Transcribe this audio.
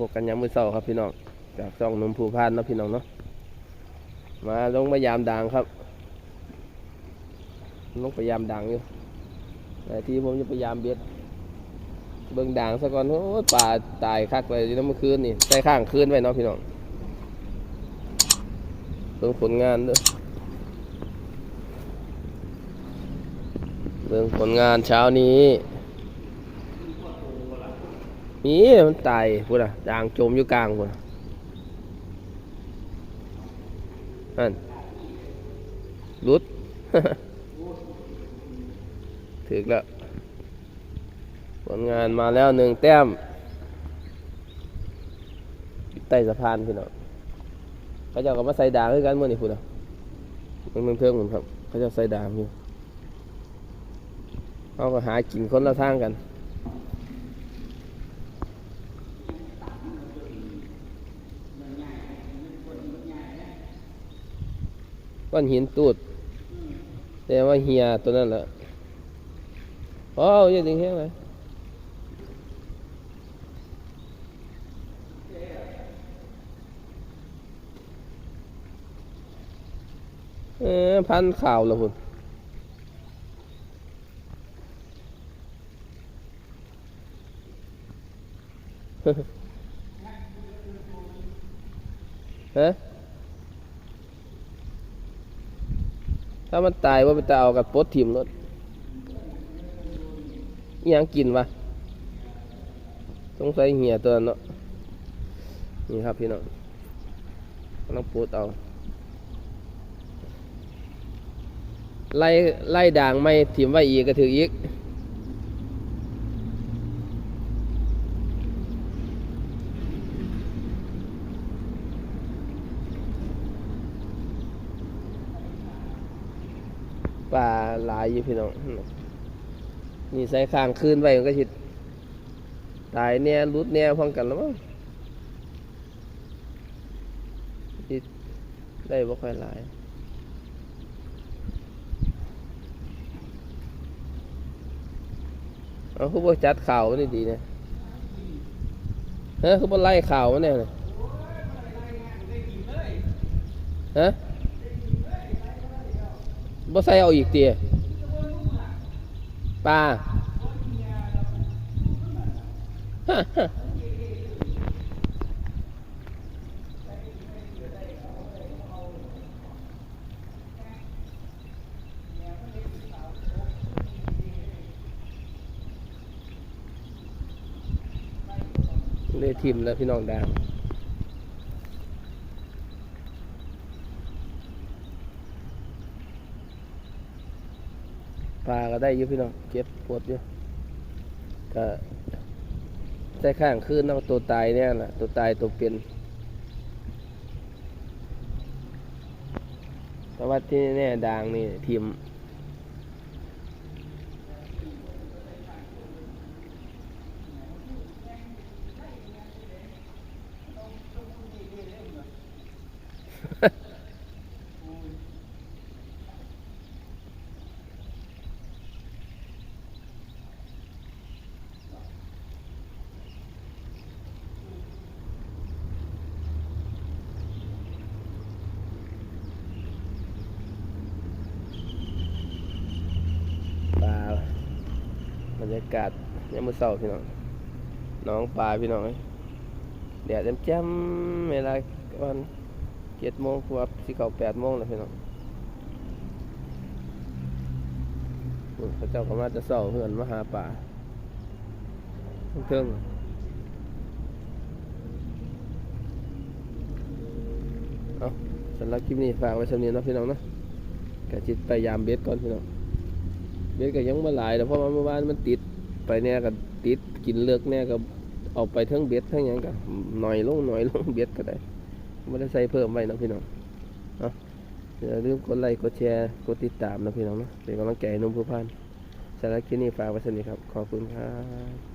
พบกันยามมื้อเช้าครับพี่น้องจากช่องนุ่มภูพานนะพี่น้องเนาะมาลงมายามด่างครับลงไปยามด่างอยู่แต่ที่ผมจะพยายามเบ็ดเบิ่งด่างซะก่อนโอ้ยป่าตายคักเลยเมื่อคืนนี่ใส่ข้างคืนไว้เนาะพี่น้องเบิ่งผลงานเด้อเบิ่งผลงานเช้านี้ นี่มันตายพูดอะด่างจมอยู่กลางพูดนั่นรุดถึกแล้ว ผลงานมาแล้วหนึ่งแต้มใต้สะพานพี่น้องเขาจะก็มาใส่ด่างด้วยกันมื่อนี่พูดอะเมืองเทิงผมครับ เขาจะใส่ด่างอยู่เขาก็หากินคนละทางกัน ก้อนหินตูด แต่ว่าเฮียตัวนั้นแหละอ้ยยังถึงแห้งเลยเออพันข่าวล้วคุณฮะ ถ้ามันตายว่าไปตเอากับปดทิ่มรถยังกินวะสงสัยเหี่ยตัวเนาะนี่ครับพี่น้องกำลังปดเอาไล่ไล่ด่างไม่ถิ่มไว้อีกก็ถืออีก ปลาหลายอยู่พี่น้องนี่ใส่ข้างคืนไว้มันก็ชิดตายเนี่ยรุดเนี่ยพ้อมกันแล้วมั้งดีได้บ่ค่อยหลายเอาคือบ่จัดข่าวมันนี่ดีเนี่ยฮะคือบ่ไล่ข่าวมันเนี่ยเลยฮะ บ่ใส่เอาอีกเตียปลาเลยทิมแล้วพี่น้องดางาก็ได้อยู่พี่น้องเก็บปวดอยู่ก็ใส่ข้างคืนเอาตัวตายเนี่ยแหละตัวตายตัวเป็นแต่ว่าที่แน่ดางนี่ทีมปลาบ รยากาศยามมื้อเช้าพี่น้องน้องปลาพี่น้องเอ้ยแดดแจ่มๆเวลาวันเจ็ดโมงกว่าสิเข้าแปดโมงแล้วพี่น้องอุ้ยเจ้าก็มาจะเช้าเพื่อนมาหาปลาเทิงเอาสำหรับคลิปนี้ฝากไว้สำนี้นะพี่น้องนะกะจิตไปยามเบ็ดก่อนพี่น้อง บ็ดก็ยังมาหลายแต่เพราะว่าเมื่อวานมันติดไปเนี่ยก็ติดกินเลือกเนี่ยก็เอาไปทั้งเบ็ดทั้งหยังก็หน่อยลงหน่อยลงเบ็ดก็ได้ไม่ได้ใส่เพิ่มไว้นะพี่น้องอาอย่าลืมกดไลค์กดแชร์กดติดตามนะพี่น้องนะเป็นกำลังใจให้นุ่มผู้พันสารคลิปนี้ฝากไว้สนิทครับ ขอบคุณครับ